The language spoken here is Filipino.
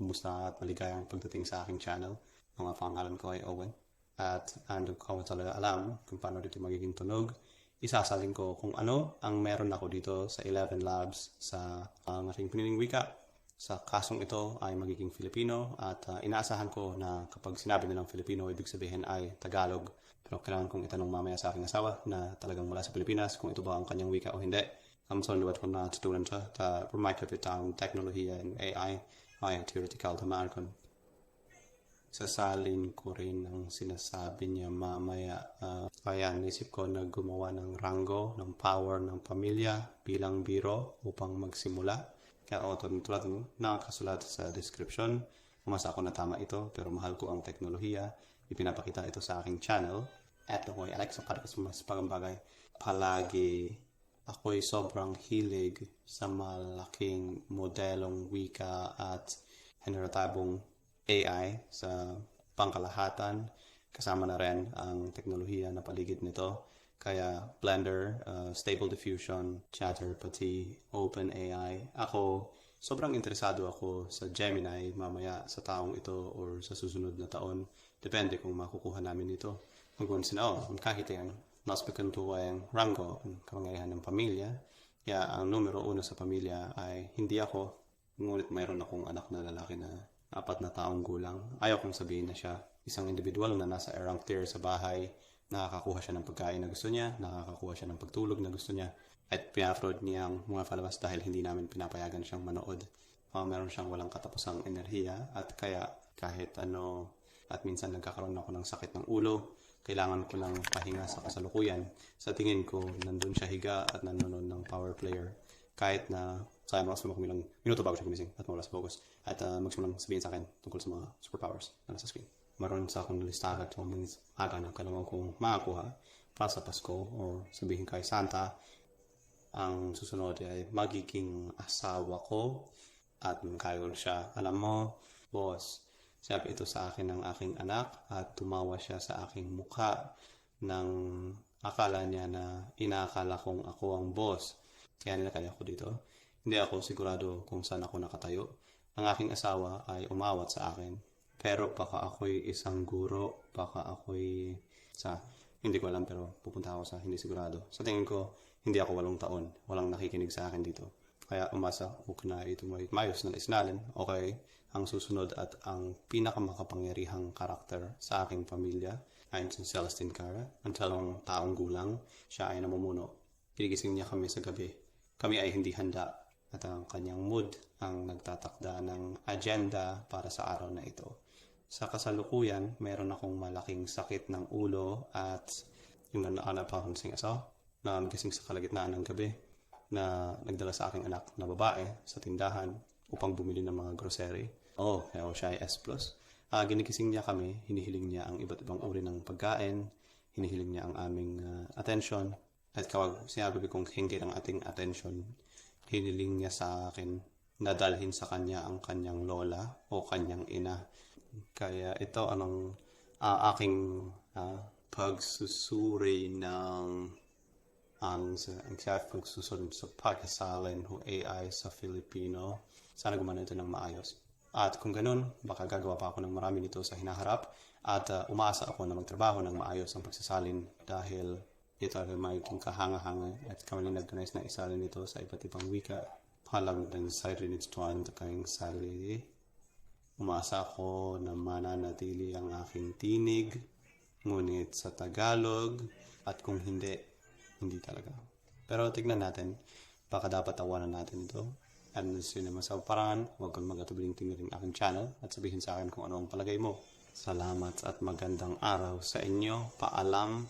kumusta at maligayang pagdating sa aking channel. Mga pangalan ko ay Owen. At ano ko talaga alam kung paano dito magiging tunog, isasalin ko kung ano ang meron ako dito sa 11 Labs sa ang aking piniling wika. Sa kasong ito ay magiging Filipino at uh, inaasahan ko na kapag sinabi nilang Filipino, ibig sabihin ay Tagalog. Pero kailangan kong itanong mamaya sa aking asawa na talagang mula sa Pilipinas kung ito ba ang kanyang wika o hindi. Kamson luwat ko na tutunan siya ta rumikapit ang teknolohiya and AI ay theoretical tamarkon. Sasalin ko rin ang sinasabi niya mamaya. Uh, kaya nisip ko na gumawa ng rango, ng power ng pamilya bilang biro upang magsimula. Kaya ako tulad mo, nakakasulat sa description. Umasa ako na tama ito, pero mahal ko ang teknolohiya. Ipinapakita ito sa aking channel. At ako ay para sa mas pagambagay. Palagi ako'y sobrang hilig sa malaking modelong wika at generatabong AI sa pangkalahatan. Kasama na rin ang teknolohiya na paligid nito. Kaya Blender, uh, Stable Diffusion, Chatter, pati OpenAI. Ako, sobrang interesado ako sa Gemini mamaya sa taong ito or sa susunod na taon. Depende kung makukuha namin ito. Hanggang sinaon, kahit yan, mas pekantuwa ang rango, ang kamangyarihan ng pamilya. Kaya ang numero uno sa pamilya ay hindi ako, ngunit mayroon akong anak na lalaki na apat na taong gulang. Ayaw kong sabihin na siya isang individual na nasa rank tier sa bahay, nakakakuha siya ng pagkain na gusto niya, nakakakuha siya ng pagtulog na gusto niya, at pinaflood niya ang mga palabas dahil hindi namin pinapayagan siyang manood. Uh, meron siyang walang katapusang enerhiya at kaya kahit ano at minsan nagkakaroon ako ng sakit ng ulo, kailangan ko lang pahinga sa kasalukuyan. Sa tingin ko, nandun siya higa at nanonood ng power player. Kahit na sayang mga sumo kumilang minuto bago siya gumising at mawala sa focus. At uh, magsimulang sabihin sa akin tungkol sa mga superpowers na nasa screen. Maroon sa akong listahan at mga aga na kailangan kong makakuha para sa Pasko o sabihin kay Santa ang susunod ay magiging asawa ko at magkaroon siya. Alam mo, boss, sabi ito sa akin ng aking anak at tumawa siya sa aking mukha nang akala niya na inaakala kong ako ang boss. Kaya nilakay ako dito. Hindi ako sigurado kung saan ako nakatayo. Ang aking asawa ay umawat sa akin. Pero baka ako'y isang guro, baka ako'y sa hindi ko alam pero pupunta ako sa hindi sigurado. Sa tingin ko, hindi ako walong taon. Walang nakikinig sa akin dito. Kaya umasa ako na ito may mayos na isnalin. Okay, ang susunod at ang pinakamakapangyarihang karakter sa aking pamilya ayon si Celestine Cara. Ang talong taong gulang, siya ay namumuno. Kinigising niya kami sa gabi. Kami ay hindi handa at ang kanyang mood ang nagtatakda ng agenda para sa araw na ito. Sa kasalukuyan, meron akong malaking sakit ng ulo at yung nanaanap akong sing asawa na nagising sa kalagitnaan ng gabi na nagdala sa aking anak na babae sa tindahan upang bumili ng mga grocery. Oo, oh, kaya siya ay S+. Uh, ginikising niya kami, hinihiling niya ang iba't ibang uri ng pagkain, hinihiling niya ang aming uh, attention, at kawag sinabi kong hingi ang ating attention, hiniling niya sa akin na dalhin sa kanya ang kanyang lola o kanyang ina. Kaya ito anong uh, aking uh, pagsusuri ng ang ang chef pagsusunod sa pagkasalin ng AI sa Filipino. Sana gumana ito ng maayos. At kung ganun, baka gagawa pa ako ng marami nito sa hinaharap at uh, umaasa ako na magtrabaho ng maayos ang pagsasalin dahil ito ay magiging kahanga-hanga at kami nag-organize na isalin nito sa iba't ibang wika. Palang din sa rinit tuwan kayong sarili. Umaasa ako na mananatili ang aking tinig, ngunit sa Tagalog, at kung hindi, hindi talaga. Pero tignan natin, baka dapat tawanan natin ito. Ano naman sa paraan, huwag kang magatubiling tingnan aking channel at sabihin sa akin kung ano ang palagay mo. Salamat at magandang araw sa inyo. Paalam